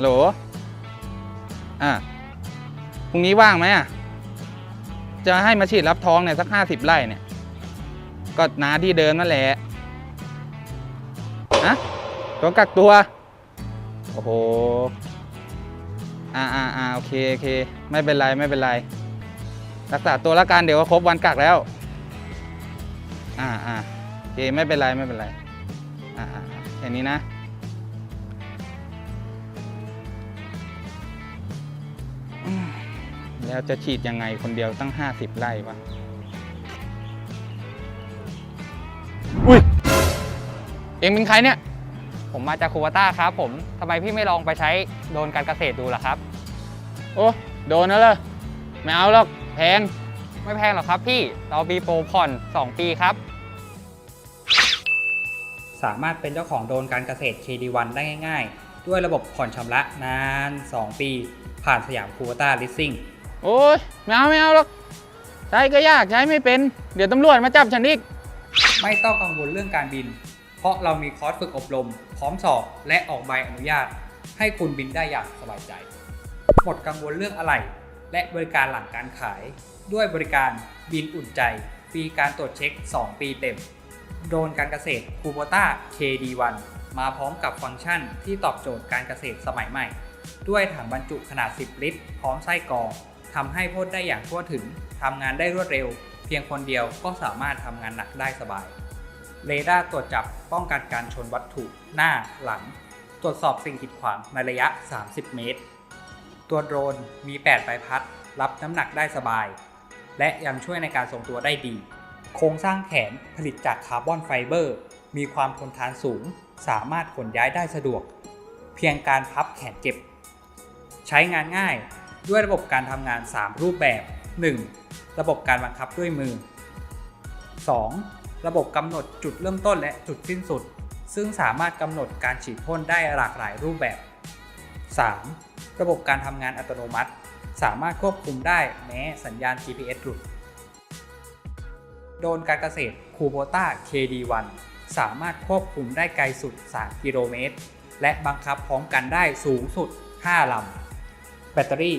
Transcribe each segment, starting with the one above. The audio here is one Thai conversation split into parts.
ฮัลโหล อะพรุ่งนี้ว่างไหมอะ จะให้มาฉีดรับท้องเนี่ยสักห้าสิบไร่เนี่ย ก็นาที่เดินนั่นแหละอะตัวกักตัว โอ้โห อ่าอ่าอ่าโอเคโอเค ไม่เป็นไรไม่เป็นไร รักษาตัวล้วกันเดี๋ยวก็ครบวันกักแล้ว อ่าอ่าโอเคไม่เป็นไรไม่เป็นไร อ่าอ่าอ่าแค่นี้นะ แล้วจะฉีดยังไงคนเดียวตั้ง 50 ไร่วะอุ้ยเองเป็นใครเนี่ย ผมมาจากคูวาต้าครับผมทำไมพี่ไม่ลองไปใช้โดรนการเกษตรดูล่ะครับ โอ้โดนแล้วเลยไม่เอาหรอกแพงไม่แพงหรอกครับพี่เรามีโปรผ่อน 2 ปีครับ สามารถเป็นเจ้าของโดรนการเกษตร KD1 ได้ง่าย ๆ ด้วยระบบผ่อนชำระนาน 2 ปี ผ่านสยามคูวาต้าลิสซิ่ง โอ้ยไม่เอาไม่เอาหรอกใช้ก็ยากใช้ไม่เป็น เดี๋ยวตำรวจมาจับฉันอีก ไม่ต้องกังวลเรื่องการบิน เพราะเรามีคอร์สฝึกอบรม พร้อมสอบและออกใบอนุญาต ให้คุณบินได้อย่างสบายใจ หมดกังวลเรื่องอะไร และบริการหลังการขาย ด้วยบริการบินอุ่นใจฟรีการตรวจเช็ค 2 ปีเต็ม โดนการเกษตรคูโบต้า KD1 มาพร้อมกับฟังก์ชันที่ตอบโจทย์การเกษตรสมัยใหม่ ด้วยถังบรรจุขนาด 10 ลิตร พร้อมไส้กรอง ทำให้พ่นได้อย่างทั่วถึงทำงานได้รวดเร็ว เพียงคนเดียวก็สามารถทำงานหนักได้สบาย เรดาร์ตรวจจับป้องกันการชนวัตถุหน้าหลัง ตรวจสอบสิ่งกีดขวางในระยะ 30 เมตร ตัวโดรนมี 8 ใบพัด รับน้ำหนักได้สบาย และยังช่วยในการทรงตัวได้ดี โครงสร้างแขนผลิตจากคาร์บอนไฟเบอร์ มีความทนทานสูง สามารถขนย้ายได้สะดวก เพียงการพับแขนเก็บ ใช้งานง่าย ด้วยระบบการทำงาน 3 รูปแบบ 1. ระบบการบังคับด้วยมือ 2. ระบบกำหนดจุดเริ่มต้นและจุดสิ้นสุด ซึ่งสามารถกำหนดการฉีดพ่นได้หลากหลายรูปแบบ 3. ระบบการทำงานอัตโนมัติ สามารถควบคุมได้แม้สัญญาณ GPS หลุดโดนการเกษตรคูโบต้า KD1 สามารถควบคุมได้ไกลสุด 3 กิโลเมตร และบังคับพร้อมกันได้สูงสุด 5 ลำ ตเตอรี่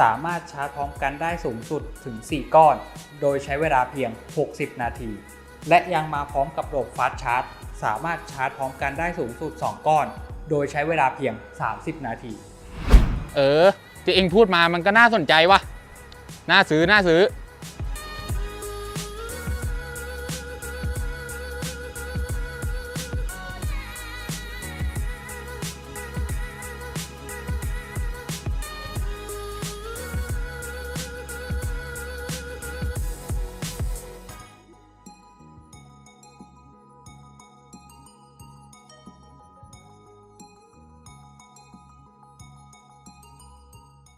สามารถชาร์จพร้อมกันได้สูงสุดถึง 4 ก้อน โดยใช้เวลาเพียง 60 นาที และยังมาพร้อมกับระบบฟาสต์ชาร์จ สามารถชาร์จพร้อมกันได้สูงสุด 2 ก้อน โดยใช้เวลาเพียง 30 นาที เออที่เองพูดมามันก็น่าสนใจวะน่าซื้อน่าซื้อ